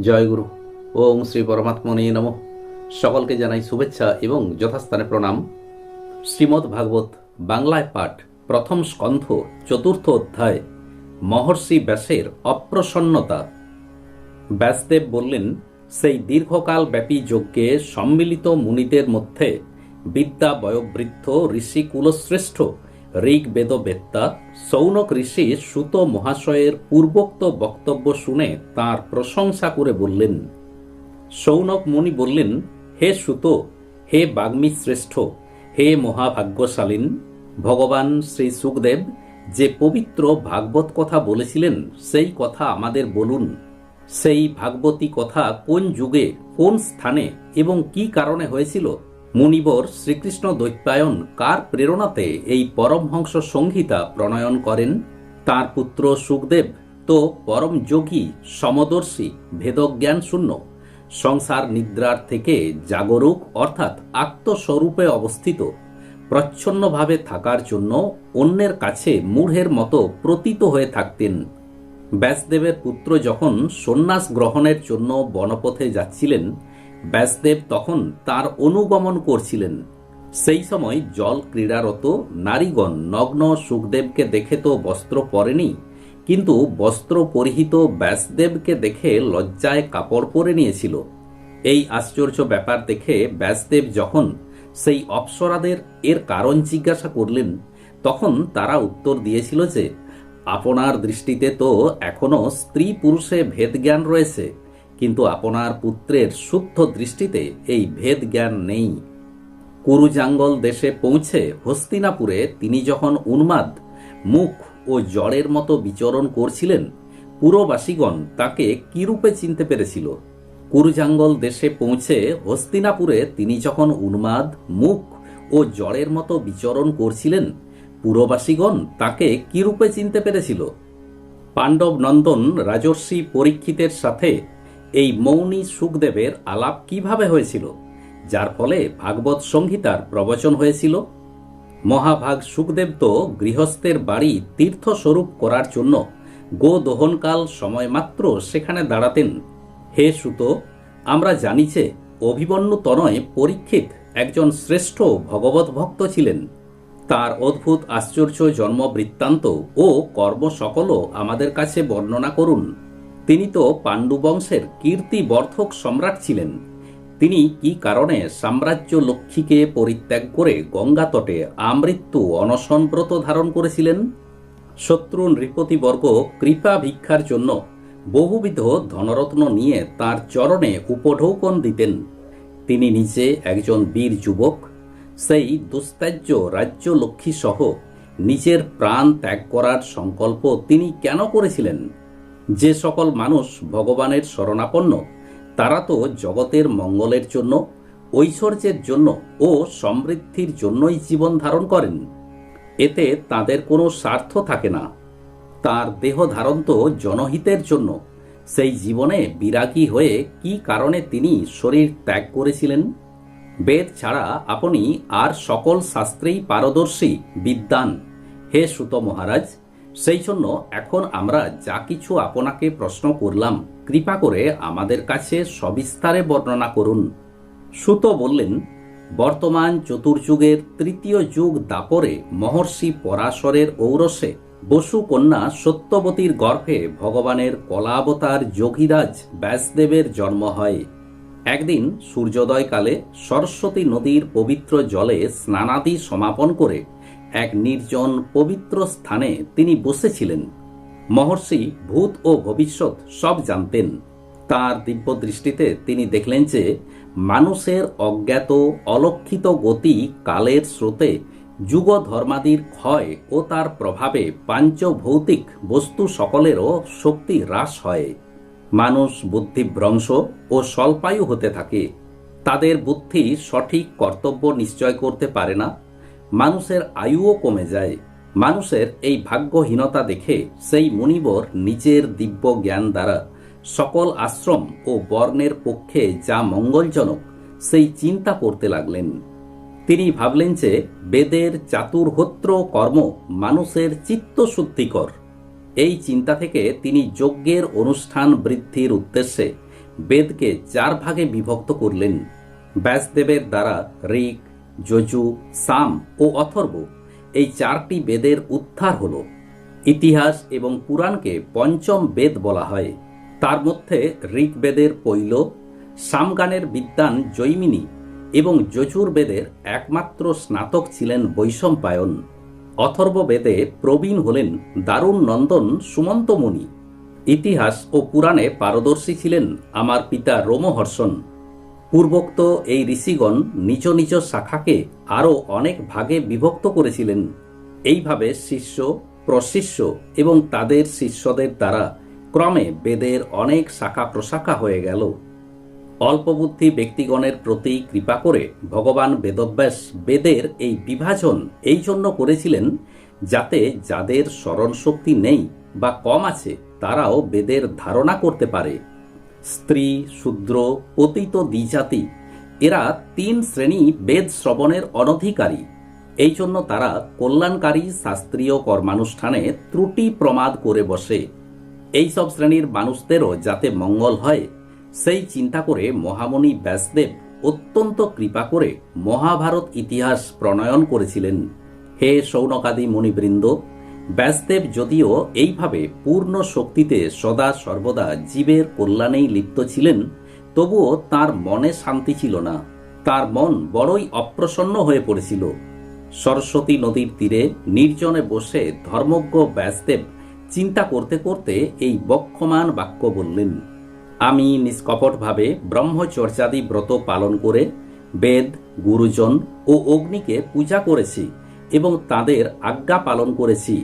জয়গুরু ওম শ্রী পরমাত্মনে নম। সকলকে জানাই শুভেচ্ছা এবং যথাস্থানে প্রণাম। শ্রীমদ্ ভাগবত বাংলায় পাঠ, প্রথম স্কন্ধ, চতুর্থ অধ্যায়, মহর্ষি ব্যাসের অপ্রসন্নতা। ব্যাসদেব বললেন, সেই দীর্ঘকাল ব্যাপী যজ্ঞে সম্মিলিত মুনিদের মধ্যে বিদ্যা বয়োবৃদ্ধ ঋষি কুলশ্রেষ্ঠ ঋগ বেদবেত্তা সৌনক ঋষি সুত মহাশয়ের পূর্বোক্ত বক্তব্য শুনে তার প্রশংসা করে বললেন, সৌনক মুনি বললেন, হে সুত, হে বাগ্মী শ্রেষ্ঠ হে মহাভাগ্যশালীন, ভগবান শ্রী সুখদেব যে পবিত্র ভাগবত কথা বলেছিলেন, সেই কথা আমাদের বলুন। সেই ভাগবতী কথা কোন যুগে, কোন স্থানে এবং কি কারণে হয়েছিল মুনিবর শ্রীকৃষ্ণ দৈত্যায়ন কার প্রেরণাতে এই পরমহংস সংহিতা প্রণয়ন করেন? তার পুত্র সুখদেব তো পরম যোগী, সমদর্শী ভেদজ্ঞান শূন্য সংসার নিদ্রার থেকে জাগরুক অর্থাৎ আত্মস্বরূপে অবস্থিত। প্রচ্ছন্নভাবে থাকার জন্য অন্যের কাছে মূঢ়ের মতো প্রতীত হয়ে থাকতেন। ব্যাসদেবের পুত্র যখন সন্ন্যাস গ্রহণের জন্য বনপথে যাচ্ছিলেন ব্যাসদেব তখন তার অনুগমন করছিলেন। সেই সময় জল ক্রীড়ারত নারীগণ নগ্ন সুখদেবকে দেখে তো বস্ত্র পরেনি, কিন্তু বস্ত্র পরিহিত ব্যাসদেবকে দেখে লজ্জায় কাপড় পরে নিয়েছিল। এই আশ্চর্য ব্যাপার দেখে ব্যাসদেব যখন সেই অপ্সরাদের এর কারণ জিজ্ঞাসা করলেন, তখন তারা উত্তর দিয়েছিল যে, আপনার দৃষ্টিতে তো এখনও স্ত্রী পুরুষে ভেদ জ্ঞান রয়েছে কিন্তু আপনার পুত্রের শুদ্ধ দৃষ্টিতে এই ভেদ জ্ঞান নেই। কুরুজাঙ্গল দেশে পৌঁছে হস্তিনাপুরে তিনি যখন উন্মাদ, মুখ ও জড়ের মতো বিচরণ করছিলেন, পুরবাসীগণ তাকে কিরূপে চিনতে পেরেছিল? কুরুজাঙ্গল দেশে পৌঁছে হস্তিনাপুরে তিনি যখন উন্মাদ, মুখ ও জড়ের মতো বিচরণ করছিলেন, পুরবাসীগণ তাকে কিরূপে চিনতে পেরেছিল? পাণ্ডব নন্দন রাজর্ষি পরীক্ষিতের সাথে এই মৌনী সুখদেবের আলাপ কীভাবে হয়েছিল? যার ফলে ভাগবত সংহিতার প্রবচন হয়েছিল? মহাভাগ সুখদেব তো গৃহস্থের বাড়ি তীর্থস্বরূপ করার জন্য গো দহনকাল সময় মাত্র সেখানে দাঁড়াতেন। হে সুত, আমরা জানি যে অভিমন্যু তনয় পরীক্ষিত একজন শ্রেষ্ঠ ভগবত ভক্ত ছিলেন। তার অদ্ভুত আশ্চর্য জন্ম বৃত্তান্ত ও কর্ম সকলও আমাদের কাছে বর্ণনা করুন। তিনি তো পাণ্ডু বংশের কীর্তিবর্ধক সম্রাট ছিলেন। তিনি কি কারণে সাম্রাজ্য লক্ষ্মীকে পরিত্যাগ করে গঙ্গা তটে আমৃত্যু অনশনব্রত ধারণ করেছিলেন? শত্রু নৃপতিবর্গ কৃপা ভিক্ষার জন্য বহুবিধ ধনরত্ন নিয়ে তার চরণে উপঢৌকন দিতেন। তিনি নিজে একজন বীর যুবক, সেই দুস্ত্যাজ্য রাজ্য লক্ষ্মী সহ নিজের প্রাণ ত্যাগ করার সংকল্প তিনি কেন করেছিলেন? যে সকল মানুষ ভগবানের শরণাপন্ন, তারা তো জগতের মঙ্গলের জন্য, ঐশ্বর্যের জন্য ও সমৃদ্ধির জন্যই জীবন ধারণ করেন। এতে তাদের কোনো স্বার্থ থাকে না। তার দেহ ধারণ তো জনহিতের জন্য। সেই জীবনে বিরাগী হয়ে কি কারণে তিনি শরীর ত্যাগ করেছিলেন? বেদ ছাড়া আপনি আর সকল শাস্ত্রেই পারদর্শী বিদ্যান হে সুত মহারাজ সেই জন্য এখন আমরা যা কিছু আপনাকে প্রশ্ন করলাম, কৃপা করে আমাদের কাছে সবিস্তারে বর্ণনা করুন। সুত বললেন, বর্তমান চতুর্যুগের তৃতীয় যুগ দাপরে মহর্ষি পরাশরের ঔরসে বসু কন্যা সত্যবতীর গর্ভে ভগবানের কলাবতার যোগীরাজ ব্যাসদেবের জন্ম হয়। একদিন সূর্যোদয়কালে সরস্বতী নদীর পবিত্র জলে স্নানাদি সমাপন করে এক নির্জন পবিত্র স্থানে তিনি বসেছিলেন। মহর্ষি ভূত ও ভবিষ্যৎ সব জানতেন। তার দিব্য দৃষ্টিতে তিনি দেখলেন যে মানুষের অজ্ঞাত, অলক্ষিত গতি কালের স্রোতে যুগ ধর্মাদির ক্ষয় ও তার প্রভাবে পাঞ্চভৌতিক বস্তু সকলেরও শক্তি হ্রাস হয়। মানুষ বুদ্ধিভ্রংশ ও স্বল্পায়ু হতে থাকে। তাদের বুদ্ধি সঠিক কর্তব্য নিশ্চয় করতে পারে না। মানুষের আয়ুও কমে যায়। মানুষের এই ভাগ্যহীনতা দেখে সেই মুনিবর নিজের দিব্য জ্ঞান দ্বারা সকল আশ্রম ও বর্ণের পক্ষে যা মঙ্গলজনক, সেই চিন্তা করতে লাগলেন। তিনি ভাবলেন যে বেদের চাতুর্হোত্র কর্ম মানুষের চিত্তশুদ্ধিকর। এই চিন্তা থেকে তিনি যজ্ঞের অনুষ্ঠান বৃদ্ধির উদ্দেশ্যে বেদকে চার ভাগে বিভক্ত করলেন। ব্যাসদেবের দ্বারা ঋক যজু, সাম ও অথর্ব। এই চারটি বেদের উদ্ধার হল। ইতিহাস এবং পুরাণকে পঞ্চম বেদ বলা হয়। তার মধ্যে ঋগ্বেদের পৈল, সামগানের বিদ্বান জৈমিনী এবং যজুর্বেদের একমাত্র স্নাতক ছিলেন বৈশম্পায়ন। অথর্ব বেদে প্রবীণ হলেন দারুণ নন্দন সুমন্ত মুনি ইতিহাস ও পুরাণে পারদর্শী ছিলেন আমার পিতা রোমহর্ষণ। পূর্বোক্ত এই ঋষিগণ নিজ নিজ শাখাকে আরও অনেক ভাগে বিভক্ত করেছিলেন। এইভাবে শিষ্য, প্রশিষ্য এবং তাদের শিষ্যদের দ্বারা ক্রমে বেদের অনেক শাখা প্রশাখা হয়ে গেল। অল্পবুদ্ধি ব্যক্তিগণের প্রতি কৃপা করে ভগবান বেদব্যাস বেদের এই বিভাজন এই জন্য করেছিলেন যাতে যাদের স্মরণ শক্তি নেই বা কম আছে, তারাও বেদের ধারণা করতে পারে। স্ত্রী, শূদ্র পতিত দ্বিজাতি, এরা তিন শ্রেণি বেদ শ্রবণের অনধিকারী। এই জন্য তারা কল্যাণকারী শাস্ত্রীয় কর্মানুষ্ঠানে ত্রুটি প্রমাদ করে বসে। এই সব শ্রেণির মানুষদেরও যাতে মঙ্গল হয়, সেই চিন্তা করে মহামণি ব্যাসদেব অত্যন্ত কৃপা করে মহাভারত ইতিহাস প্রণয়ন করেছিলেন। হে সৌনকাদি মুনিবৃন্দ ব্যাসদেব যদিও এইভাবে পূর্ণ শক্তিতে সদা সর্বদা জীবের কল্যাণেই লিপ্ত ছিলেন, তবুও তার মনে শান্তি ছিল না। তার মন বড়ই অপ্রসন্ন হয়ে পড়েছিল। সরস্বতী নদীর তীরে নির্জনে বসে ধর্মজ্ঞ ব্যাসদেব চিন্তা করতে করতে এই বক্ষমান বাক্য বললেন, আমি নিষ্কপটভাবে ব্রহ্মচর্যাদি ব্রত পালন করে বেদ, গুরুজন ও অগ্নিকে পূজা করেছি এবং তাদের আজ্ঞা পালন করেছি।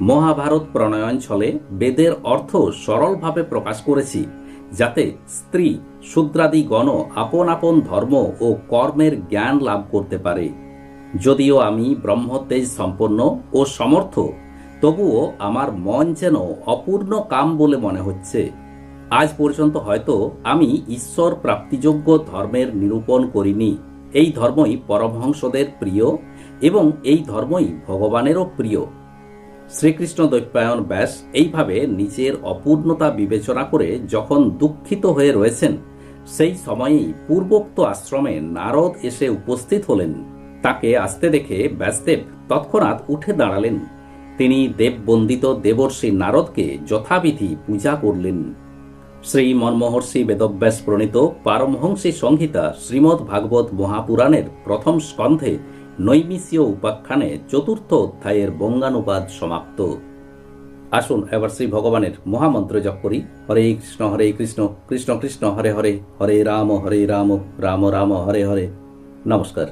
মহাভারত প্রণয়ন ছলে বেদের অর্থ সরলভাবে প্রকাশ করেছি, যাতে স্ত্রী, শূদ্রাদি গণ আপন আপন ধর্ম ও কর্মের জ্ঞান লাভ করতে পারে। যদিও আমি ব্রহ্মতেজ সম্পন্ন ও সমর্থ, তবুও আমার মন যেন অপূর্ণ কাম বলে মনে হচ্ছে। আজ পর্যন্ত হয়তো আমি ঈশ্বর প্রাপ্তিযোগ্য ধর্মের নিরূপণ করিনি। এই ধর্মই পরমহংসদের প্রিয় এবং এই ধর্মই ভগবানেরও প্রিয়। শ্রীকৃষ্ণ দৈপায়ন ব্যাস এইভাবে নিজের অপূর্ণতা বিবেচনা করে যখন দুঃখিত হয়ে রয়েছেন, সেই সময়েই পূর্বোক্ত আশ্রমে নারদ এসে উপস্থিত হলেন। তাকে আসতে দেখে ব্যাসদেব তৎক্ষণাৎ উঠে দাঁড়ালেন। তিনি দেববন্দিত দেবর্ষি নারদকে যথাবিধি পূজা করলেন। শ্রী মনমহর্ষি বেদব্যাস প্রণীত পারমহংসী সংহিতা শ্রীমদ্ ভাগবত মহাপুরাণের প্রথম স্কন্ধে নৈমিষীয় উপাখ্যানে চতুর্থ অধ্যায়ের বঙ্গানুবাদ সমাপ্ত। আসুন এবার শ্রী ভগবানের মহামন্ত্র জপ করি। হরে কৃষ্ণ হরে কৃষ্ণ কৃষ্ণ কৃষ্ণ, হরে হরে হরে রাম হরে রাম রাম রাম, হরে হরে। নমস্কার।